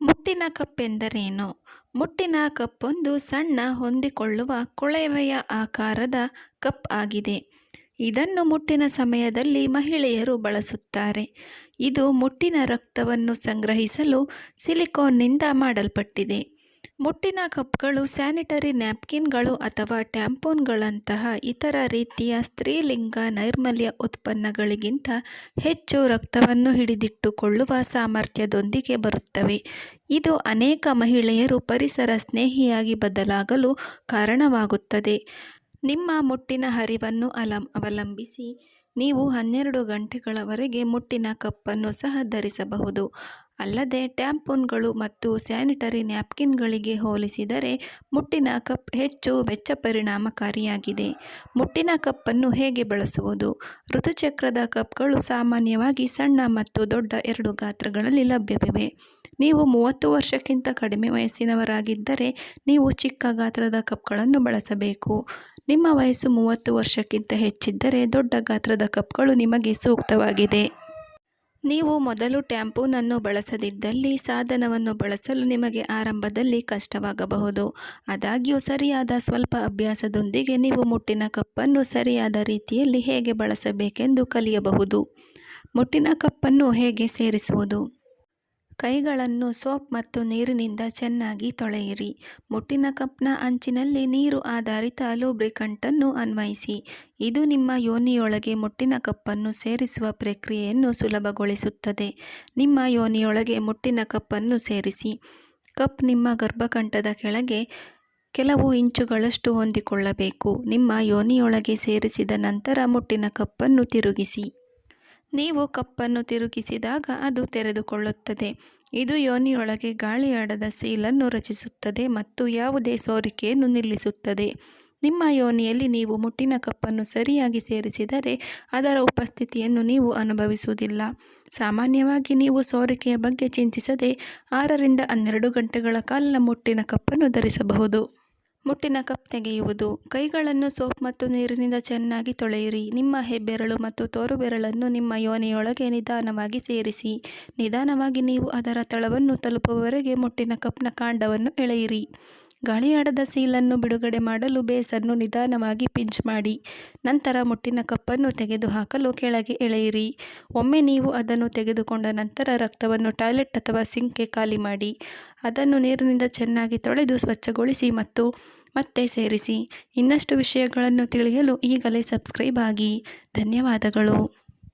ಮುಟ್ಟಿನ ಕಪ್ ಎಂದರೇನು ಮುಟ್ಟಿನ ಕಪ್ಪೊಂದು ಸಣ್ಣ ಹೊಂದಿಕೊಳ್ಳುವ ಕೊಳವೆಯ ಆಕಾರದ ಕಪ್ ಆಗಿದೆ. ಇದನ್ನು ಮುಟ್ಟಿನ ಸಮಯದಲ್ಲಿ ಮಹಿಳೆಯರು ಬಳಸುತ್ತಾರೆ. ಇದು ಮುಟ್ಟಿನ ರಕ್ತವನ್ನು ಸಂಗ್ರಹಿಸಲು ಸಿಲಿಕೋನ್ನಿಂದ ಮಾಡಲ್ಪಟ್ಟಿದೆ. ಮುಟ್ಟಿನ ಕಪ್ಗಳು, ಸ್ಯಾನಿಟರಿ ನ್ಯಾಪ್ಕಿನ್ಗಳು ಅಥವಾ ಟ್ಯಾಂಪೋನ್ಗಳಂತಹ ಇತರ ರೀತಿಯ ಸ್ತ್ರೀಲಿಂಗ ನೈರ್ಮಲ್ಯ ಉತ್ಪನ್ನಗಳಿಗಿಂತ ಹೆಚ್ಚು ರಕ್ತವನ್ನು ಹಿಡಿದಿಟ್ಟುಕೊಳ್ಳುವ ಸಾಮರ್ಥ್ಯದೊಂದಿಗೆ ಬರುತ್ತವೆ. ಇದು ಅನೇಕ ಮಹಿಳೆಯರು ಪರಿಸರ ಸ್ನೇಹಿಯಾಗಿ ಬದಲಾಗಲು ಕಾರಣವಾಗುತ್ತದೆ. ನಿಮ್ಮ ಮುಟ್ಟಿನ ಹರಿವನ್ನು ಅಲಂ, ಅವಲಂಬಿಸಿ, ನೀವು ಹನ್ನೆರಡು ಗಂಟೆಗಳವರೆಗೆ ಮುಟ್ಟಿನ ಕಪ್ಪನ್ನು ಸಹ ಧರಿಸಬಹುದು. ಅಲ್ಲದೆ ಟ್ಯಾಂಪೂನ್ಗಳು ಮತ್ತು ಸ್ಯಾನಿಟರಿ ನ್ಯಾಪ್ಕಿನ್ಗಳಿಗೆ ಹೋಲಿಸಿದರೆ ಮುಟ್ಟಿನ ಕಪ್ ಹೆಚ್ಚು ವೆಚ್ಚ ಪರಿಣಾಮಕಾರಿಯಾಗಿದೆ ಮುಟ್ಟಿನ ಕಪ್ಪನ್ನು ಹೇಗೆ ಬಳಸುವುದು? ಋತುಚಕ್ರದ ಕಪ್ಗಳು ಸಾಮಾನ್ಯವಾಗಿ ಸಣ್ಣ ಮತ್ತು ದೊಡ್ಡ ಎರಡು ಗಾತ್ರಗಳಲ್ಲಿ ಲಭ್ಯವಿವೆ. ನೀವು ಮೂವತ್ತು ವರ್ಷಕ್ಕಿಂತ ಕಡಿಮೆ ವಯಸ್ಸಿನವರಾಗಿದ್ದರೆ ನೀವು ಚಿಕ್ಕ ಗಾತ್ರದ ಕಪ್ಗಳನ್ನು ಬಳಸಬೇಕು. ನಿಮ್ಮ ವಯಸ್ಸು ಮೂವತ್ತು ವರ್ಷಕ್ಕಿಂತ ಹೆಚ್ಚಿದ್ದರೆ ದೊಡ್ಡ ಗಾತ್ರದ ಕಪ್ಗಳು ನಿಮಗೆ ಸೂಕ್ತವಾಗಿದೆ. ನೀವು ಮೊದಲು ಟ್ಯಾಂಪೂನನ್ನು ಬಳಸದಿದ್ದಲ್ಲಿ ಸಾಧನವನ್ನು ಬಳಸಲು ನಿಮಗೆ ಆರಂಭದಲ್ಲಿ ಕಷ್ಟವಾಗಬಹುದು. ಆದಾಗ್ಯೂ ಸರಿಯಾದ ಸ್ವಲ್ಪ ಅಭ್ಯಾಸದೊಂದಿಗೆ ನೀವು ಮುಟ್ಟಿನ ಕಪ್ಪನ್ನು ಸರಿಯಾದ ರೀತಿಯಲ್ಲಿ ಹೇಗೆ ಬಳಸಬೇಕೆಂದು ಕಲಿಯಬಹುದು. ಮುಟ್ಟಿನ ಕಪ್ಪನ್ನು ಹೇಗೆ ಸೇರಿಸುವುದು? ಕೈಗಳನ್ನು ಸೋಪ್ ಮತ್ತು ನೀರಿನಿಂದ ಚೆನ್ನಾಗಿ ತೊಳೆಯಿರಿ. ಮುಟ್ಟಿನ ಕಪ್ನ ಅಂಚಿನಲ್ಲಿ ನೀರು ಆಧಾರಿತ ಲೂಬ್ರಿಕಂಟನ್ನು ಅನ್ವಯಿಸಿ. ಇದು ನಿಮ್ಮ ಯೋನಿಯೊಳಗೆ ಮುಟ್ಟಿನ ಕಪ್ಪನ್ನು ಸೇರಿಸುವ ಪ್ರಕ್ರಿಯೆಯನ್ನು ಸುಲಭಗೊಳಿಸುತ್ತದೆ. ನಿಮ್ಮ ಯೋನಿಯೊಳಗೆ ಮುಟ್ಟಿನ ಕಪ್ಪನ್ನು ಸೇರಿಸಿ. ಕಪ್ ನಿಮ್ಮ ಗರ್ಭಕಂಠದ ಕೆಳಗೆ ಕೆಲವು ಇಂಚುಗಳಷ್ಟು ಹೊಂದಿಕೊಳ್ಳಬೇಕು. ನಿಮ್ಮ ಯೋನಿಯೊಳಗೆ ಸೇರಿಸಿದ ನಂತರ ಮುಟ್ಟಿನ ಕಪ್ಪನ್ನು ತಿರುಗಿಸಿ. ನೀವು ಕಪ್ಪನ್ನು ತಿರುಗಿಸಿದಾಗ ಅದು ತೆರೆದುಕೊಳ್ಳುತ್ತದೆ. ಇದು ಯೋನಿಯೊಳಗೆ ಗಾಳಿಯಾಡದ ಸೀಲನ್ನು ರಚಿಸುತ್ತದೆ ಮತ್ತು ಯಾವುದೇ ಸೋರಿಕೆಯನ್ನು ನಿಲ್ಲಿಸುತ್ತದೆ. ನಿಮ್ಮ ಯೋನಿಯಲ್ಲಿ ನೀವು ಮುಟ್ಟಿನ ಕಪ್ಪನ್ನು ಸರಿಯಾಗಿ ಸೇರಿಸಿದರೆ ಅದರ ಉಪಸ್ಥಿತಿಯನ್ನು ನೀವು ಅನುಭವಿಸುವುದಿಲ್ಲ. ಸಾಮಾನ್ಯವಾಗಿ ನೀವು ಸೋರಿಕೆಯ ಬಗ್ಗೆ ಚಿಂತಿಸದೆ ಆರರಿಂದ ಹನ್ನೆರಡು ಗಂಟೆಗಳ ಕಾಲ ಮುಟ್ಟಿನ ಕಪ್ಪನ್ನು ಧರಿಸಬಹುದು. ಮುಟ್ಟಿನ ಕಪ್ ತೆಗೆಯುವುದು. ಕೈಗಳನ್ನು ಸೋಪ್ ಮತ್ತು ನೀರಿನಿಂದ ಚೆನ್ನಾಗಿ ತೊಳೆಯಿರಿ. ನಿಮ್ಮ ಹೆಬ್ಬೆರಳು ಮತ್ತು ತೋರುಬೆರಳನ್ನು ನಿಮ್ಮ ಯೋನಿಯೊಳಗೆ ನಿಧಾನವಾಗಿ ಸೇರಿಸಿ. ನಿಧಾನವಾಗಿ ನೀವು ಅದರ ತಳವನ್ನು ತಲುಪುವವರೆಗೆ ಮುಟ್ಟಿನ ಕಪ್ನ ಕಾಂಡವನ್ನು ಎಳೆಯಿರಿ. ಗಾಳಿಯಾಡದ ಸೀಲನ್ನು ಬಿಡುಗಡೆ ಮಾಡಲು ಬೇಸನ್ನು ನಿಧಾನವಾಗಿ ಪಿಂಚ್ ಮಾಡಿ. ನಂತರ ಮುಟ್ಟಿನ ಕಪ್ಪನ್ನು ತೆಗೆದುಹಾಕಲು ಕೆಳಗೆ ಎಳೆಯಿರಿ. ಒಮ್ಮೆ ನೀವು ಅದನ್ನು ತೆಗೆದುಕೊಂಡ ನಂತರ ರಕ್ತವನ್ನು ಟಾಯ್ಲೆಟ್ ಅಥವಾ ಸಿಂಕ್ಗೆ ಖಾಲಿ ಮಾಡಿ. ಅದನ್ನು ನೀರಿನಿಂದ ಚೆನ್ನಾಗಿ ತೊಳೆದು ಸ್ವಚ್ಛಗೊಳಿಸಿ ಮತ್ತು ಮತ್ತೆ ಸೇರಿಸಿ. ಇನ್ನಷ್ಟು ವಿಷಯಗಳನ್ನು ತಿಳಿಯಲು ಈಗಲೇ ಸಬ್ಸ್ಕ್ರೈಬ್ ಆಗಿ. ಧನ್ಯವಾದಗಳು.